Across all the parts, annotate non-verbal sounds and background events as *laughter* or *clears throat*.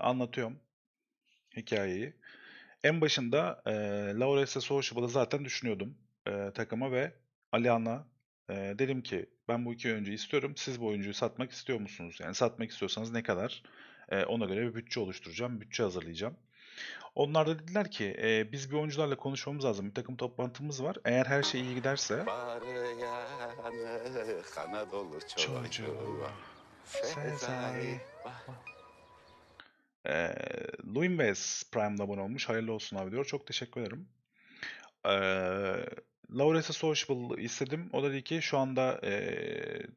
anlatıyorum hikayeyi. En başında e, Laures'e Sociable'ı zaten düşünüyordum e, takıma ve Alihan'a e, dedim ki ben bu iki oyuncuyu istiyorum. Siz bu oyuncuyu satmak istiyor musunuz? Yani satmak istiyorsanız ne kadar? E, ona göre bir bütçe oluşturacağım, bütçe hazırlayacağım. Onlar da dediler ki e, biz bir oyuncularla konuşmamız lazım. Bir takım toplantımız var. Eğer her şey iyi giderse Bağrıyanı Anadolu çocuğu Sezai. Sezai e, Luinves Prime'da abone olmuş. Hayırlı olsun abi diyor. Çok teşekkür ederim. E, Laures'e Sociable istedim. O da dedi ki şu anda e,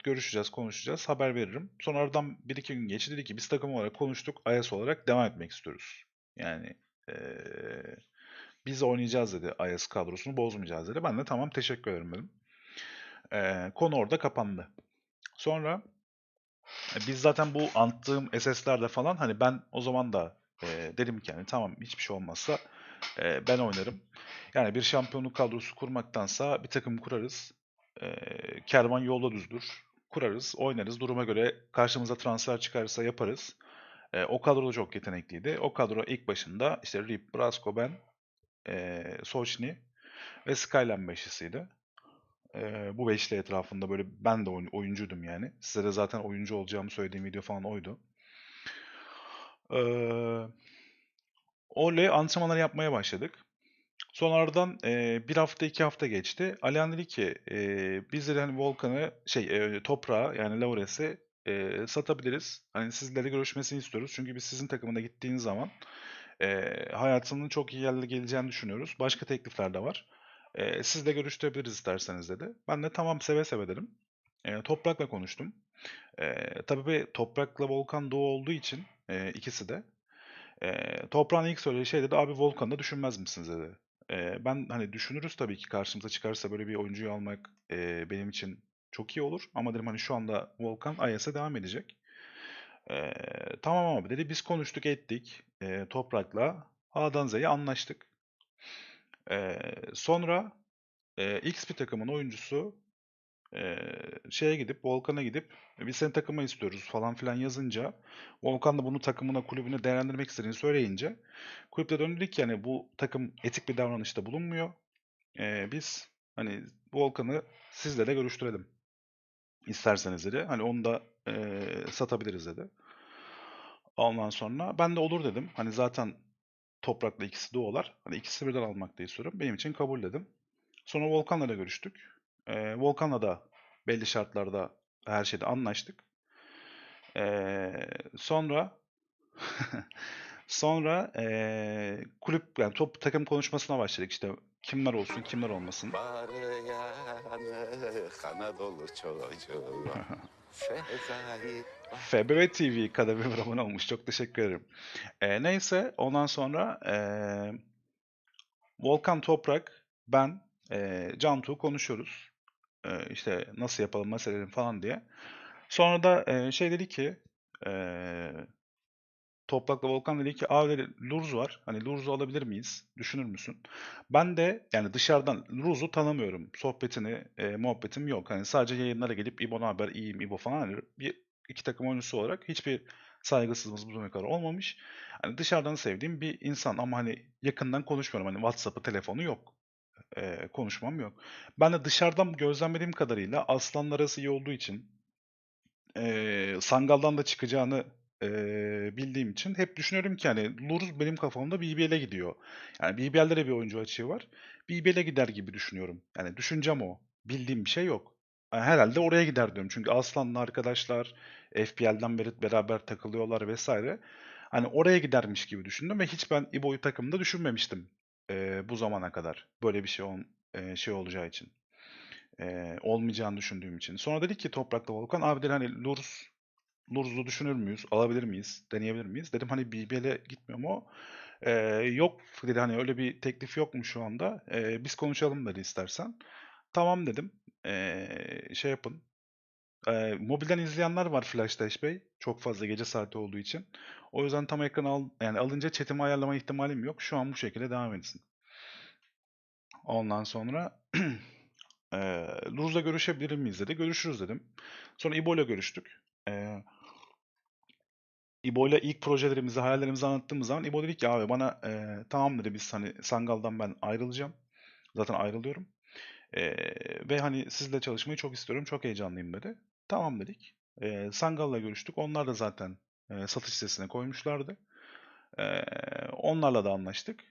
görüşeceğiz, konuşacağız. Haber veririm. Sonra aradan bir iki gün geçti. Dedi ki biz takım olarak konuştuk. IS olarak devam etmek istiyoruz. Yani e, biz oynayacağız dedi IS kadrosunu bozmayacağız dedi. Ben de tamam teşekkür ederim dedim. E, konu orada kapandı. Sonra biz zaten bu anttığım SS'lerde falan hani ben o zaman da e, dedim ki yani tamam hiçbir şey olmazsa e, ben oynarım. Yani bir şampiyonluk kadrosu kurmaktansa bir takım kurarız. E, kervan yolda düzdür. Kurarız, oynarız. Duruma göre karşımıza transfer çıkarsa yaparız. E, o kadro da çok yetenekliydi. O kadro ilk başında işte Rip, Brasco, ben, e, Sochni ve Skyline beşlisiydi. E, bu beşli etrafında böyle ben de oyun, oyuncuydum yani. Size de zaten oyuncu olacağımı söylediğim video falan oydu. Eee Oley antrenmanlar yapmaya başladık. Sonradan e, bir hafta iki hafta geçti. Alihan dedi ki e, biz de hani Volkan'ı şey e, toprağa yani Laures'e e, satabiliriz. Hani sizlerle görüşmesini istiyoruz. Çünkü biz sizin takımına gittiğiniz zaman e, hayatının çok iyi yerlere geleceğini düşünüyoruz. Başka teklifler de var. E, sizle görüştürebiliriz isterseniz dedi. Ben de tamam seve seve dedim. E, Toprak'la konuştum. E, tabii Toprak'la Volkan Doğu olduğu için e, ikisi de Eee Toprağın ilk söylediği şey dedi, abi Volkan'ı da düşünmez misiniz dedi. Eee, ben hani düşünürüz tabii ki karşımıza çıkarsa böyle bir oyuncuyu almak eee, benim için çok iyi olur. Ama dedim hani şu anda Volkan Ayas'a devam edecek. Eee, tamam abi dedi biz konuştuk ettik eee, Toprak'la A'dan Z'ye anlaştık. Eee, sonra eee, X bir takımın oyuncusu eee, şeye gidip Volkan'a gidip biz seni takıma istiyoruz falan filan yazınca Volkan da bunu takımına kulübüne değerlendirmek istediğini söyleyince kulüple döndü ki yani bu takım etik bir davranışta bulunmuyor. Eee, biz hani Volkan'ı sizle görüştürelim isterseniz dedi. Hani onu da eee, satabiliriz dedi. Ondan sonra ben de olur dedim. Hani zaten Toprak'la ikisi doğular. Hani ikisi birden almak da istiyorum. Benim için kabul dedim. Sonra Volkan'la da görüştük. Eee, Volkan'la da belli şartlarda her şeyde anlaştık. Eee, sonra *laughs* sonra eee, kulüp yani top takım konuşmasına başladık işte kimler olsun kimler olmasın. Bağrıyanı Anadolu çocuğu *laughs* FBB TV kadar abone olmuş. Çok teşekkür ederim. Eee, neyse ondan sonra eee, Volkan Toprak, ben, eee Cantu konuşuyoruz. Eee, işte nasıl yapalım, nasıl edelim falan diye. Sonra da eee, şey dedi ki eee Toprak'la Volkan dedi ki abi dedi Lurz var. Hani Lurz'u alabilir miyiz? Düşünür müsün? Ben de yani dışarıdan Lurz'u tanımıyorum. Sohbetini, e, muhabbetim yok. Hani sadece yayınlara gelip İbo ne haber, iyiyim İbo falan. Hani bir iki takım oyuncusu olarak hiçbir saygısızlığımız bu zamana kadar olmamış. Hani dışarıdan sevdiğim bir insan ama hani yakından konuşmuyorum. Hani WhatsApp'ı, telefonu yok. E, konuşmam yok. Ben de dışarıdan gözlemlediğim kadarıyla Aslan'la arası iyi olduğu için e, Sangal'dan da çıkacağını e, bildiğim için hep düşünüyorum ki hani Lurz benim kafamda BBL'e gidiyor. Yani BBL'de de bir oyuncu açığı var. BBL'e gider gibi düşünüyorum. Yani düşüncem o. Bildiğim bir şey yok. Yani herhalde oraya gider diyorum. Çünkü Aslan'la arkadaşlar FPL'den beri beraber takılıyorlar vesaire. Hani oraya gidermiş gibi düşündüm ve hiç ben İbo'yu takımda düşünmemiştim e, bu zamana kadar. Böyle bir şey ol, e, şey olacağı için. E, olmayacağını düşündüğüm için. Sonra dedi ki Toprak'la Volkan abi dedi hani Lurz Lurz'u düşünür müyüz? Alabilir miyiz? Deneyebilir miyiz? Dedim hani BBL'e gitmiyor mu? Ee, yok dedi hani öyle bir teklif yok mu şu anda? Ee, biz konuşalım dedi istersen. Tamam dedim. Ee, şey yapın. Ee, mobilden izleyenler var Flash Dash Bey. Çok fazla gece saati olduğu için. O yüzden tam ekran al yani alınca chatimi ayarlama ihtimalim yok. Şu an bu şekilde devam etsin. Ondan sonra *clears throat* e, Lurz'la görüşebilir miyiz dedi. Görüşürüz dedim. Sonra İbo'yla görüştük. İbo ile ilk projelerimizi, hayallerimizi anlattığımız zaman İbo dedi ki abi bana e, tamam dedi biz hani Sangal'dan ben ayrılacağım. Zaten ayrılıyorum. E, ve hani sizle çalışmayı çok istiyorum. Çok heyecanlıyım dedi. Tamam dedik. E, Sangal'la görüştük. Onlar da zaten e, satış sitesine koymuşlardı. E, onlarla da anlaştık.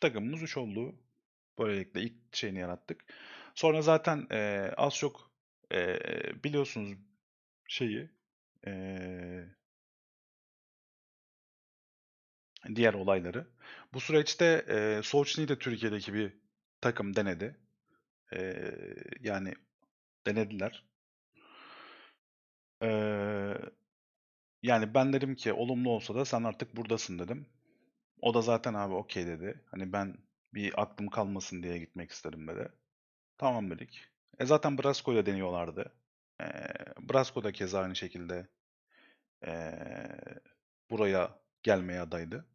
Takımımız 3 oldu. Böylelikle ilk şeyini yarattık. Sonra zaten e, az çok e, biliyorsunuz şeyi e, diğer olayları. Bu süreçte e, Soçni'yi de Türkiye'deki bir takım denedi. E, yani denediler. E, yani ben dedim ki olumlu olsa da sen artık buradasın dedim. O da zaten abi okey dedi. Hani ben bir aklım kalmasın diye gitmek istedim dedi. Tamam dedik. E zaten Brasco'yla deniyorlardı. E, Brasco da keza aynı şekilde e, buraya gelmeye adaydı.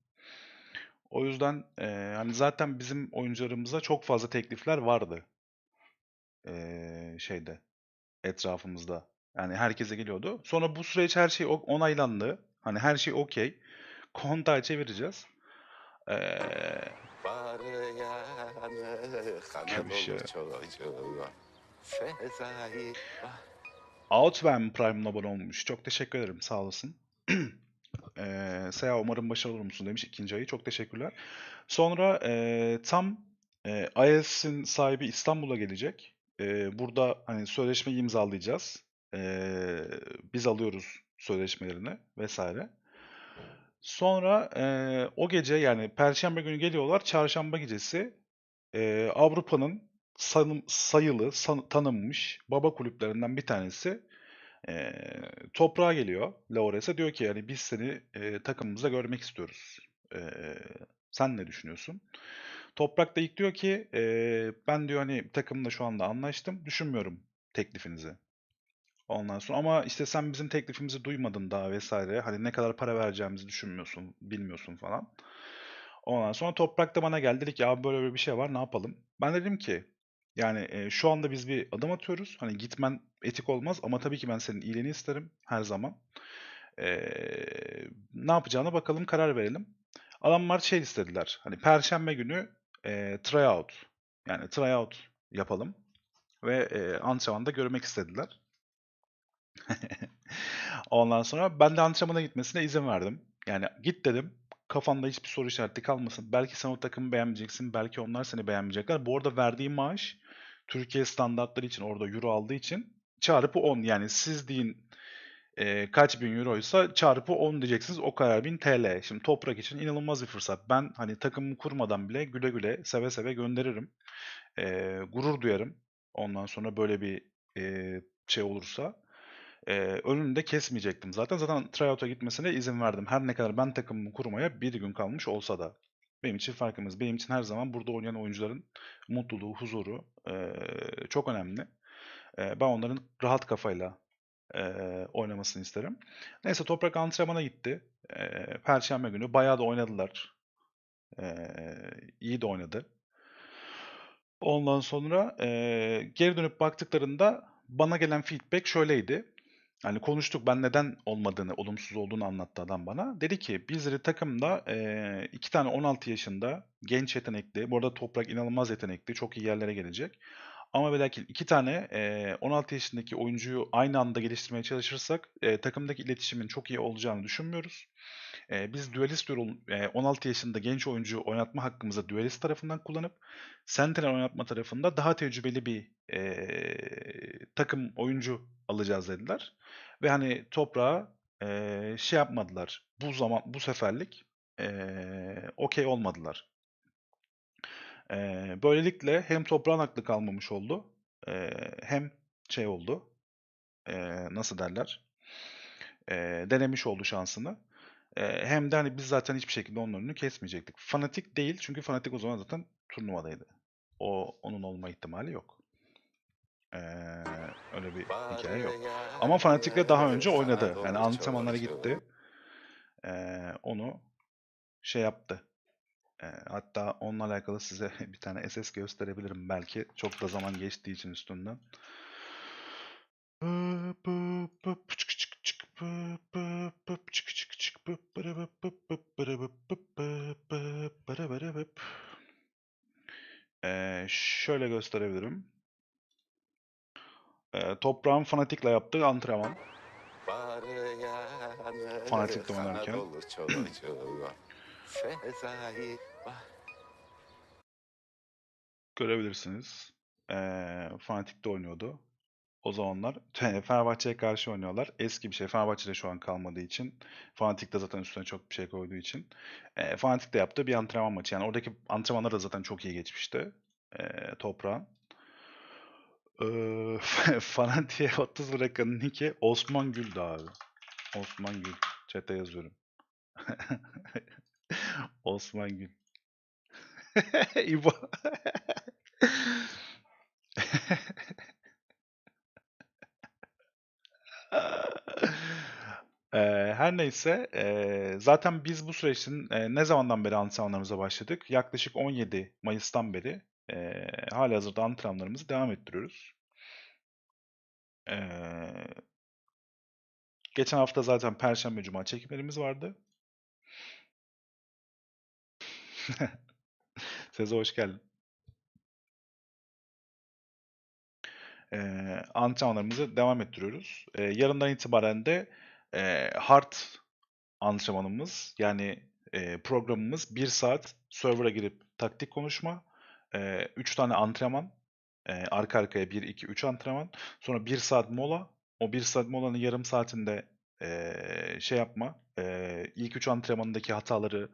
O yüzden e, hani zaten bizim oyuncularımıza çok fazla teklifler vardı. E, şeyde etrafımızda. Yani herkese geliyordu. Sonra bu süreç her şey onaylandı. Hani her şey okey. Kontağı çevireceğiz. E, çocuğu Sezai Outwam Prime'la abone olmuş. Çok teşekkür ederim. Sağ olasın. *clears throat* Eee Seha umarım başarılı olur musun demiş ikinci ayı. Çok teşekkürler. Sonra eee, tam eee IELTS'in sahibi İstanbul'a gelecek. Eee, burada hani sözleşmeyi imzalayacağız. Eee, biz alıyoruz sözleşmelerini vesaire. Sonra eee, o gece yani Perşembe günü geliyorlar. Çarşamba gecesi eee, Avrupa'nın sayılı, san- tanınmış baba kulüplerinden bir tanesi eee toprağa geliyor Laures'e diyor ki yani biz seni eee, takımımızda görmek istiyoruz. Eee, sen ne düşünüyorsun? Toprak da ilk diyor ki eee, ben diyor hani takımla şu anda anlaştım. Düşünmüyorum teklifinizi. Ondan sonra ama işte sen bizim teklifimizi duymadın daha vesaire. Hani ne kadar para vereceğimizi düşünmüyorsun, bilmiyorsun falan. Ondan sonra Toprak da bana geldi dedi ki abi böyle bir şey var ne yapalım? Ben dedim ki yani e, şu anda biz bir adım atıyoruz. Hani gitmen etik olmaz ama tabii ki ben senin iyiliğini isterim her zaman. Eee, ne yapacağına bakalım karar verelim. Adamlar şey istediler. Hani Perşembe günü e, tryout yani tryout yapalım ve e, antrenmanda görmek istediler. *laughs* Ondan sonra ben de antrenmana gitmesine izin verdim. Yani git dedim. Kafanda hiçbir soru işareti kalmasın. Belki sen o takımı beğenmeyeceksin. Belki onlar seni beğenmeyecekler. Bu arada verdiği maaş Türkiye standartları için orada euro aldığı için çarpı 10. Yani siz deyin e, kaç bin euroysa çarpı 10 diyeceksiniz. O kadar bin TL. Şimdi toprak için inanılmaz bir fırsat. Ben hani takımımı kurmadan bile güle güle seve seve gönderirim. E, gurur duyarım. Ondan sonra böyle bir e, şey olursa. Ee, önünü de kesmeyecektim zaten. Zaten tryout'a gitmesine izin verdim. Her ne kadar ben takımımı kurmaya bir gün kalmış olsa da. Benim için farkımız. Benim için her zaman burada oynayan oyuncuların mutluluğu, huzuru eee, çok önemli. Eee, ben onların rahat kafayla eee, oynamasını isterim. Neyse Toprak antrenmana gitti. Eee, Perşembe günü bayağı da oynadılar. Eee iyi de oynadı. Ondan sonra eee, geri dönüp baktıklarında bana gelen feedback şöyleydi. Hani konuştuk ben neden olmadığını, olumsuz olduğunu anlattı adam bana. Dedi ki bizleri takımda eee, iki tane 16 yaşında genç yetenekli, bu arada Toprak inanılmaz yetenekli, çok iyi yerlere gelecek. Ama ve lakin iki tane eee, 16 yaşındaki oyuncuyu aynı anda geliştirmeye çalışırsak eee, takımdaki iletişimin çok iyi olacağını düşünmüyoruz. Eee, biz duelist rol, eee, 16 yaşında genç oyuncu oynatma hakkımızı duelist tarafından kullanıp Sentinel oynatma tarafında daha tecrübeli bir eee, takım oyuncu alacağız dediler. Ve hani toprağa eee, şey yapmadılar. Bu zaman bu seferlik eee okey olmadılar. Eee, böylelikle hem toprağın aklı kalmamış oldu. eee, hem şey oldu. eee, nasıl derler? Eee, denemiş oldu şansını. Eee, hem de hani biz zaten hiçbir şekilde onun önünü kesmeyecektik. Fanatik değil çünkü Fanatik o zaman zaten turnuvadaydı. O onun olma ihtimali yok. Eee, öyle bir hikaye yok. Ama Fanatik'le daha önce oynadı. Yani antrenmanlara gitti. Eee, onu şey yaptı. Hatta onunla alakalı size *laughs* bir tane SS gösterebilirim belki. Çok da zaman geçtiği için üstünden. Ee, şöyle gösterebilirim. Ee, toprağın fanatikle yaptığı antrenman. Fanatikle oynarken. Görebilirsiniz. Ee, Fanatik'te oynuyordu. O zamanlar *laughs* Fenerbahçe'ye karşı oynuyorlar. Eski bir şey. Fenerbahçe'de şu an kalmadığı için. Fanatik de zaten üstüne çok bir şey koyduğu için. E, Fanatik de yaptığı bir antrenman maçı. Yani oradaki antrenmanlar da zaten çok iyi geçmişti. E, toprağın. *laughs* E, Fanatik'e 30 *laughs* bırakanın nicki Osman Gül'dü abi. Osman Gül. Chat'e yazıyorum. Osman Gül. *laughs* İbo. *laughs* Eee, her neyse, eee, zaten biz bu süreçin eee, ne zamandan beri antrenmanlarımıza başladık? Yaklaşık 17 Mayıs'tan beri eee hâlihazırda antrenmanlarımızı devam ettiriyoruz. Eee geçen hafta zaten Perşembe, Cuma çekimlerimiz vardı. *laughs* Sezo hoş geldin. Eee, antrenmanlarımızı devam ettiriyoruz. Eee, yarından itibaren de eee, hard antrenmanımız yani eee, programımız 1 saat server'a girip taktik konuşma, eee 3 tane antrenman, eee, arka arkaya 1, 2, 3 antrenman, sonra 1 saat mola. O 1 saat molanın yarım saatinde eee, şey yapma, eee, ilk 3 antrenmanındaki hataları,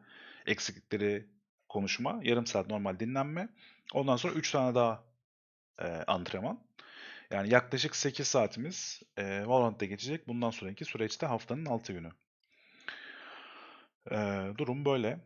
eksiklikleri konuşma, yarım saat normal dinlenme. Ondan sonra 3 tane daha eee, antrenman. Yani yaklaşık 8 saatimiz eee Valorant'ta geçecek bundan sonraki süreçte haftanın 6 günü. Eee, durum böyle.